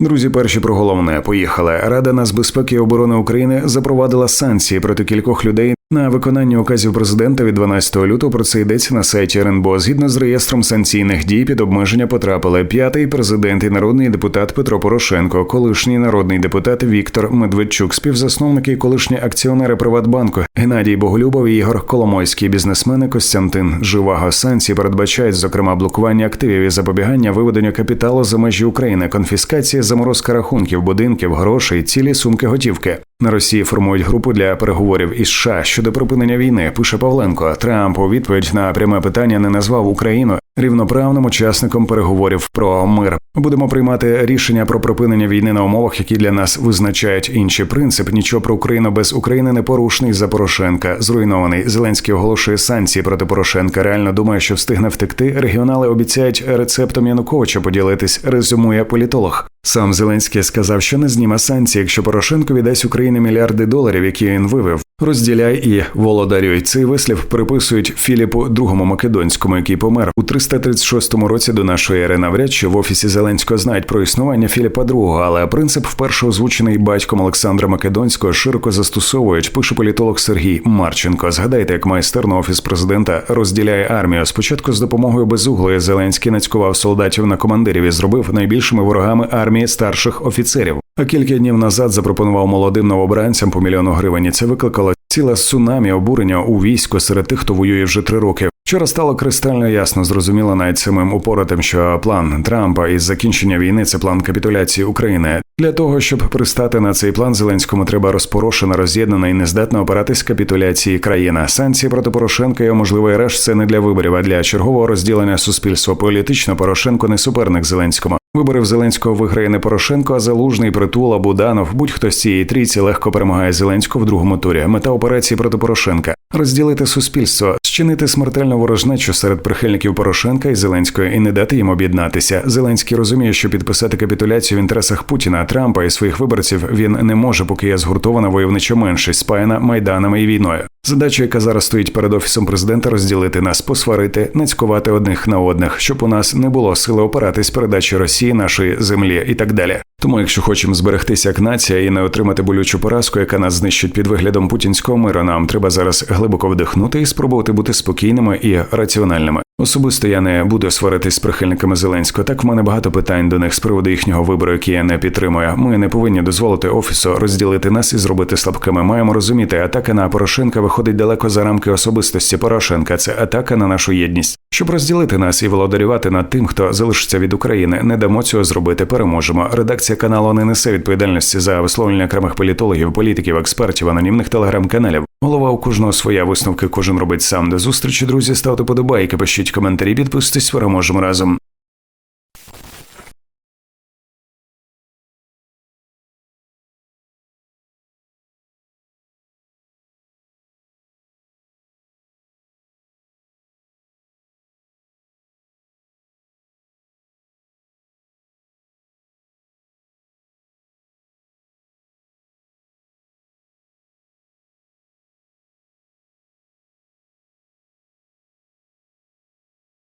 Друзі, перші про головне поїхали. Рада нацбезпеки і оборони України запровадила санкції проти кількох людей на виконання указів президента від 12 лютого. Про це йдеться на сайті РНБО. Згідно з реєстром санкційних дій під обмеження потрапили п'ятий президент і народний депутат Петро Порошенко, колишній народний депутат Віктор Медведчук, співзасновники і колишні акціонери Приватбанку Геннадій Боголюбов і Ігор Коломойський, бізнесмени Костянтин Живаго. Санкції передбачають зокрема блокування активів і запобігання виведенню капіталу за межі України, конфіскація, заморозка рахунків, будинків, грошей, цілі сумки готівки. На Росії формують групу для переговорів із США щодо припинення війни. Пише Павленко. Трамп у відповідь на пряме питання не назвав Україну рівноправним учасником переговорів про мир. Будемо приймати рішення про припинення війни на умовах, які для нас визначають інший принцип. Нічого про Україну без України не порушний за Порошенка. Зруйнований Зеленський оголошує санкції проти Порошенка. Реально думає, що встигне втекти. Регіонали обіцяють рецептом Януковича поділитись. Резюмує політолог. Сам Зеленський сказав, що не зніме санкції, якщо Порошенко віддасть Україні мільярди доларів, які він вивів. Розділяй і володарюй. Цей вислів приписують Філіпу II Македонському, який помер у 336 році до нашої ери. Навряд чи в офісі Зеленського знають про існування Філіпа II, але принцип вперше озвучений батьком Олександра Македонського широко застосовують. Пише політолог Сергій Марченко. Згадайте, як майстерно офіс президента розділяє армію. Спочатку з допомогою безуглої Зеленський нацькував солдатів на командирів і зробив найбільшими ворогами армії старших офіцерів. А кілька днів назад запропонував молодим новобранцям по мільйону гривень. Це викликало ціле цунамі обурення у війську серед тих, хто воює вже три роки. Вчора стало кристально ясно, зрозуміло навіть самим упоротим, що план Трампа із закінчення війни це план капітуляції України. Для того щоб пристати на цей план, Зеленському треба розпорошена, роз'єднана і нездатна опиратись капітуляції країна. Санкції проти Порошенка і можливий арешт – це не для виборів, а для чергового розділення суспільства. Політично Порошенко не суперник Зеленському. Виборів Зеленського виграє не Порошенко, а Залужний, Притула, Буданов. Будь-хто з цієї трійці легко перемагає Зеленського в другому турі. Мета операції проти Порошенка розділити суспільство, зчинити смертельну ворожнечу серед прихильників Порошенка і Зеленського і не дати їм об'єднатися. Зеленський розуміє, що підписати капітуляцію в інтересах Путіна, Трампа і своїх виборців він не може, поки є згуртована войовнича меншість, спаяна майданами і війною. Задача, яка зараз стоїть перед офісом президента, розділити нас, посварити, нацькувати одних на одних, щоб у нас не було сили опиратись передачі Росії нашої землі і так далі. Тому, якщо хочемо зберегтися як нація і не отримати болючу поразку, яка нас знищить під виглядом путінського миру, нам треба зараз глибоко вдихнути і спробувати бути спокійними і раціональними. Особисто я не буду сваритись з прихильниками Зеленського. Так в мене багато питань до них з приводу їхнього вибору, який я не підтримую. Ми не повинні дозволити офісу розділити нас і зробити слабкими. Маємо розуміти, атака на Порошенка виходить далеко за рамки особистості Порошенка. Це атака на нашу єдність. Щоб розділити нас і володарювати над тим, хто залишиться від України, не дамо цього зробити. Переможемо. Редакція каналу не несе відповідальності за висловлення окремих політологів, політиків, експертів, анонімних телеграм-каналів. Голова у кожного своя висновки кожен робить сам. До зустрічі, друзі, ставте подобайки, пишіть коментарі, підписуйтесь, переможемо разом.